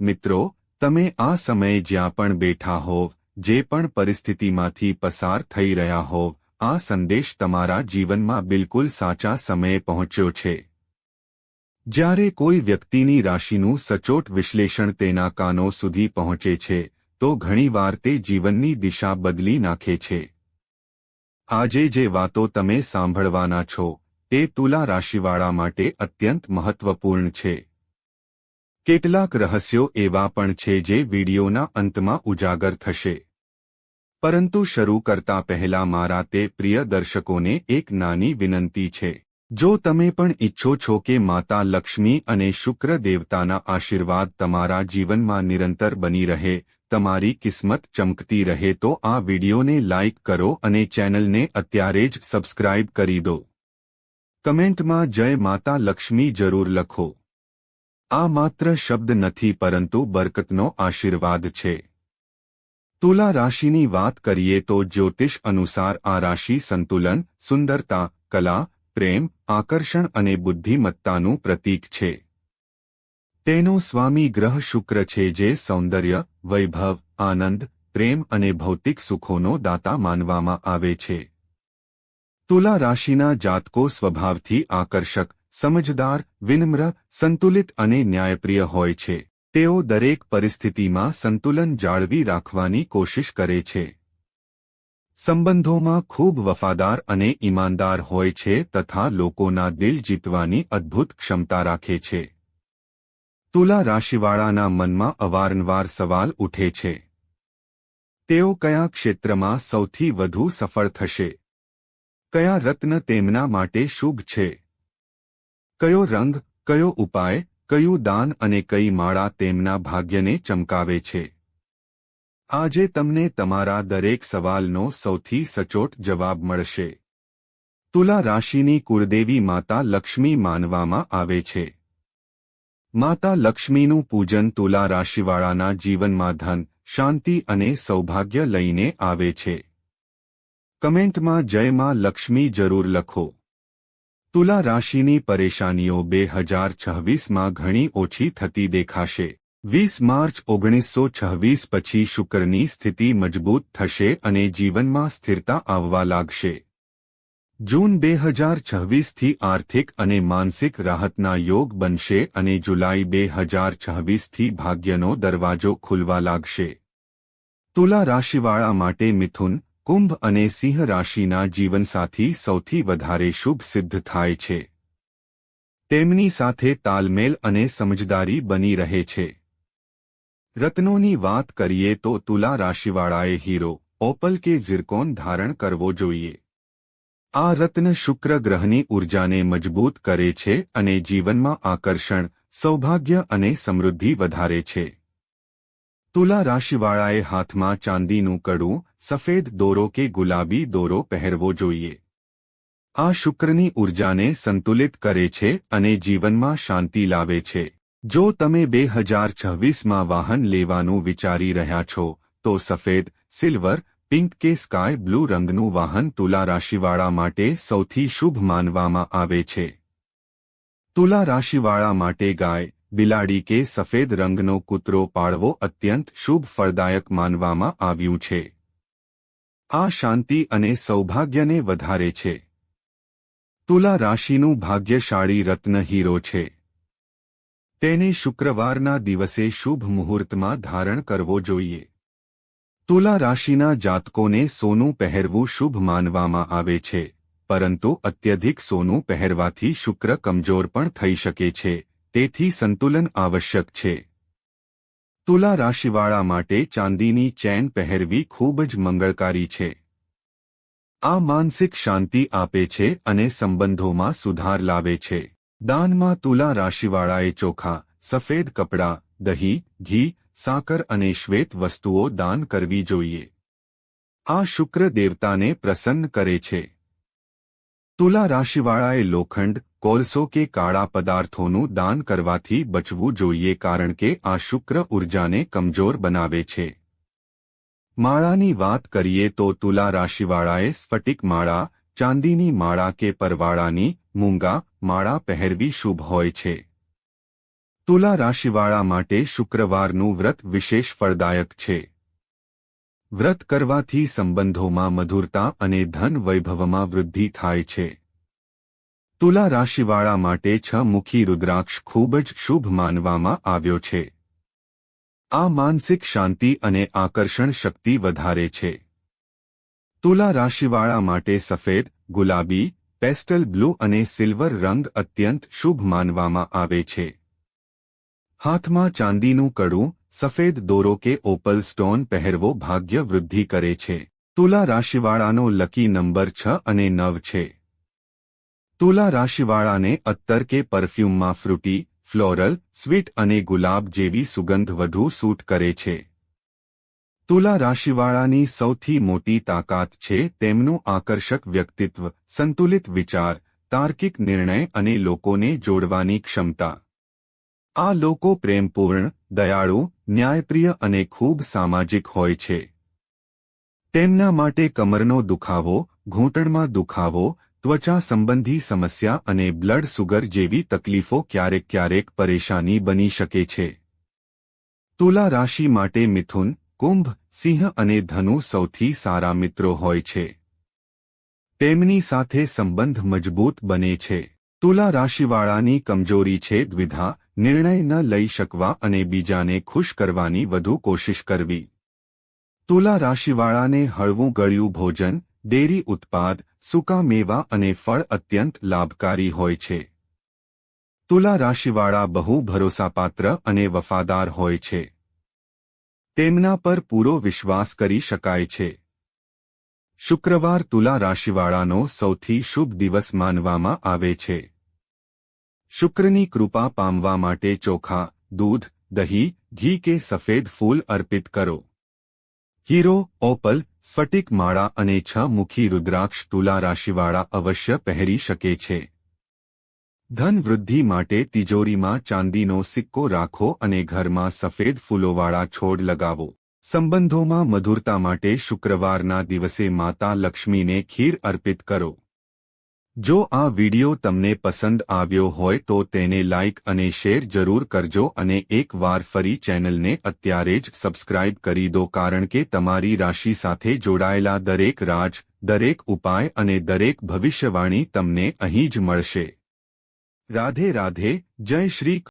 મિત્રો, તમે આ સમયે જ્યાં પણ બેઠા હોવ, જે પણ પરિસ્થિતિમાંથી પસાર થઈ રહ્યા હોવ, આ સંદેશ તમારા જીવનમાં બિલકુલ સાચા સમયે પહોંચ્યો છે. જ્યારે કોઈ વ્યક્તિની રાશિનું સચોટ વિશ્લેષણ તેના કાનો સુધી પહોંચે છે, તો ઘણીવાર તે જીવનની દિશા બદલી નાખે છે. આજે જે વાતો તમે સાંભળવાના છો, તે તુલા રાશિવાળા માટે અત્યંત મહત્વપૂર્ણ છે. કેટલાક રહસ્યો એવા પણ છે જે વિડિયોના અંતમાં ઉજાગર થશે. પરંતુ શરૂ કરતા પહેલા મારા તે પ્રિય દર્શકોને એક નાની વિનંતી છે. જો તમે પણ ઈચ્છો છો કે માતા લક્ષ્મી અને શુક્ર દેવતાના આશીર્વાદ તમારા જીવનમાં નિરંતર બની રહે, તમારી કિસ્મત ચમકતી રહે તો આ વિડિયોને લાઇક કરો અને ચેનલને અત્યારે જ સબસ્ક્રાઇબ કરી દો. કમેન્ટમાં જય માતા લક્ષ્મી જરૂર લખો. આ માત્ર શબ્દ નથી પરંતુ બરકતનો આશીર્વાદ છે. તુલા રાશિની વાત કરીએ તો જ્યોતિષ અનુસાર આ રાશિ સંતુલન, સુંદરતા, કલા, પ્રેમ, આકર્ષણ અને બુદ્ધિમત્તાનું પ્રતીક છે. તેનો સ્વામી ગ્રહ શુક્ર છે જે સૌંદર્ય, વૈભવ, આનંદ, પ્રેમ અને ભૌતિક સુખોનો દાતા માનવામાં આવે છે. તુલા રાશિના જાતકો સ્વભાવથી આકર્ષક સમજદાર, વિનમ્ર, સંતુલિત અને ન્યાયપ્રિય હોય છે. તેઓ દરેક પરિસ્થિતિમાં સંતુલન જાળવી રાખવાની કોશિશ કરે છે. સંબંધોમાં ખૂબ વફાદાર અને ઈમાનદાર હોય છે તથા લોકોના દિલ જીતવાની અદ્ભુત ક્ષમતા રાખે છે. તુલા રાશિવાળાના મનમાં અવારનવાર સવાલ ઉઠે છે. તેઓ કયા ક્ષેત્રમાં સૌથી વધુ સફળ થશે? કયા રત્ન તેમના માટે શુભ છે? કયો રંગ, કયો ઉપાય, કયું દાન અને કઈ માળા તેમના ભાગ્યને ચમકાવે છે? આજે તમને તમારા દરેક સવાલનો સૌથી સચોટ જવાબ મળશે. તુલા રાશિની કુળદેવી માતા લક્ષ્મી માનવામાં આવે છે. માતા લક્ષ્મીનું પૂજન તુલા રાશિવાળાના જીવનમાં ધન, શાંતિ અને સૌભાગ્ય લઈને આવે છે. કમેન્ટમાં જય માં લક્ષ્મી જરૂર લખો. તુલા રાશિની પરેશાનીઓ બે હજાર છવ્વીસમાં ઘણી ઓછી થતી દેખાશે. વીસ માર્ચ ઓગણીસો છવ્વીસ પછી શુક્રની સ્થિતિ મજબૂત થશે અને જીવનમાં સ્થિરતા આવવા લાગશે. જૂન બે હજાર છવ્વીસથી આર્થિક અને માનસિક રાહતના યોગ બનશે અને જુલાઈ બે હજાર છવ્વીસથી ભાગ્યનો દરવાજો ખુલવા લાગશે. તુલા રાશિવાળા માટે મિથુન કુંભ અને સિંહ રાશિના જીવનસાથી સૌથી વધારે શુભ સિદ્ધ થાય છે. તેમની સાથે તાલમેલ અને સમજદારી બની રહે છે. રત્નોની વાત કરીએ તો તુલા રાશિવાળાએ હીરો, ઓપલ કે ઝિરકોન ધારણ કરવો જોઈએ. આ રત્ન શુક્ર ગ્રહની ઉર્જાને મજબૂત કરે છે અને જીવનમાં આકર્ષણ, સૌભાગ્ય અને સમૃદ્ધિ વધારે છે. તુલા રાશિવાળાએ હાથમાં ચાંદીનું કડું, સફેદ દોરો કે ગુલાબી દોરો પહેરવો જોઈએ. આ શુક્રની ઉર્જાને સંતુલિત કરે છે અને જીવનમાં શાંતિ લાવે છે. જો તમે બે હજાર છવ્વીસમાં વાહન લેવાનું વિચારી રહ્યા છો, તો સફેદ, સિલ્વર, પિંક કે સ્કાય બ્લુ રંગનું વાહન તુલા રાશિવાળા માટે સૌથી શુભ માનવામાં આવે છે. તુલા રાશિવાળા માટે ગાય બિલાડી કે સફેદ રંગનો કૂતરો પાળવો અત્યંત શુભ ફળદાયક માનવામાં આવ્યું છે. આ શાંતિ અને સૌભાગ્યને વધારે છે. તુલા રાશિનું ભાગ્યશાળી રત્ન હીરો છે. તેને શુક્રવારના દિવસે શુભ મુહૂર્તમાં ધારણ કરવો જોઈએ. તુલા રાશિના જાતકોને સોનું પહેરવું શુભ માનવામાં આવે છે, પરંતુ અત્યધિક સોનું પહેરવાથી શુક્ર કમજોર પણ થઈ શકે છે. તેથી સંતુલન આવશ્યક છે. તુલા રાશિવાળા માટે ચાંદીની ચેન પહેરવી ખૂબ જ મંગળકારી છે. આ માનસિક શાંતિ આપે છે અને સંબંધોમાં સુધાર લાવે છે. દાનમાં તુલા રાશિવાળાએ ચોખા, સફેદ કપડાં, દહીં, ઘી, સાકર અને શ્વેત વસ્તુઓ દાન કરવી જોઈએ. આ શુક્ર દેવતાને પ્રસન્ન કરે છે. તુલા રાશિવાળાએ લોખંડ કોલસો કે કાળા પદાર્થોનું દાન કરવાથી બચવું જોઈએ કારણ કે આ શુક્ર ઉર્જાને કમજોર બનાવે છે. માળાની વાત કરીએ તો તુલા રાશિવાળાએ સ્ફટિક માળા, ચાંદીની માળા કે પરવાળાની મૂંગા માળા પહેરવી શુભ હોય છે. તુલા રાશિવાળા માટે શુક્રવારનું વ્રત વિશેષ ફળદાયક છે. વ્રત કરવાથી સંબંધોમાં મધુરતા અને ધન વૈભવમાં વૃદ્ધિ થાય છે. તુલા રાશિવાળા માટે છ મુખી રુદ્રાક્ષ ખૂબ જ શુભ માનવામાં આવ્યો છે. આ માનસિક શાંતિ અને આકર્ષણ શક્તિ વધારે છે. તુલા રાશિવાળા માટે સફેદ, ગુલાબી, પેસ્ટલ બ્લુ અને સિલ્વર રંગ અત્યંત શુભ માનવામાં આવે છે. હાથમાં ચાંદીનું કડું, સફેદ દોરો કે ઓપલ સ્ટોન પહેરવો ભાગ્ય વૃદ્ધિ કરે છે. તુલા રાશિવાળાનો લકી નંબર છ અને નવ છે. તુલા રાશિવાળાને અત્તર કે પરફ્યુમમાં ફ્રૂટી, ફ્લોરલ, સ્વીટ અને ગુલાબ જેવી સુગંધ વધુ સૂટ કરે છે. તુલા રાશિવાળાની સૌથી મોટી તાકાત છે તેમનું આકર્ષક વ્યક્તિત્વ, સંતુલિત વિચાર, તાર્કિક નિર્ણય અને લોકોને જોડવાની ક્ષમતા. આ લોકો પ્રેમપૂર્ણ, દયાળુ, ન્યાયપ્રિય અને ખૂબ સામાજિક હોય છે. તેમના માટે કમરનો દુખાવો, ઘૂંટણમાં દુખાવો ત્વચા સંબંધી સમસ્યા અને બ્લડ સુગર જેવી તકલીફો ક્યારેક ક્યારેક પરેશાની બની શકે છે. તુલા રાશિ માટે મિથુન, કુંભ, સિંહ અને ધનુ સૌથી સારા મિત્રો હોય છે. તેમની સાથે સંબંધ મજબૂત બને છે. તુલા રાશિવાળાની કમજોરી છે દ્વિધા, નિર્ણય ન લઈ શકવા અને બીજાને ખુશ કરવાની વધુ કોશિશ કરવી. તુલા રાશિવાળાને હળવું ગળ્યું ભોજન, ડેરી ઉત્પાદ સૂકા મેવા અને ફળ અત્યંત લાભકારી હોય છે. તુલા રાશિવાળા બહુ ભરોસાપાત્ર અને વફાદાર હોય છે. તેમના પર પૂરો વિશ્વાસ કરી શકાય છે. શુક્રવાર તુલા રાશિવાળાનો સૌથી શુભ દિવસ માનવામાં આવે છે. શુક્રની કૃપા પામવા માટે ચોખા, દૂધ, દહીં, ઘી કે સફેદ ફૂલ અર્પિત કરો. હીરો, ઓપલ સ્ફટિક માળા અને છ મુખી રુદ્રાક્ષ તુલા રાશિવાળા અવશ્ય પહેરી શકે છે. ધન વૃદ્ધિ માટે તિજોરીમાં ચાંદીનો સિક્કો રાખો અને ઘરમાં સફેદ ફૂલોવાળા છોડ લગાવો. સંબંધોમાં મધુરતા માટે શુક્રવારના દિવસે માતા લક્ષ્મીને ખીર અર્પિત કરો. જો આ વિડિયો તમને પસંદ આવ્યો હોય તો તેને લાઇક અને શેર જરૂર કરજો અને એક વાર ફરી ચેનલને અત્યારે જ સબસ્ક્રાઇબ કરી દો કારણ કે તમારી રાશિ સાથે જોડાયેલા દરેક રાજ, દરેક ઉપાય અને દરેક ભવિષ્યવાણી તમને અહીં જ મળશે. રાધે રાધે, જય શ્રી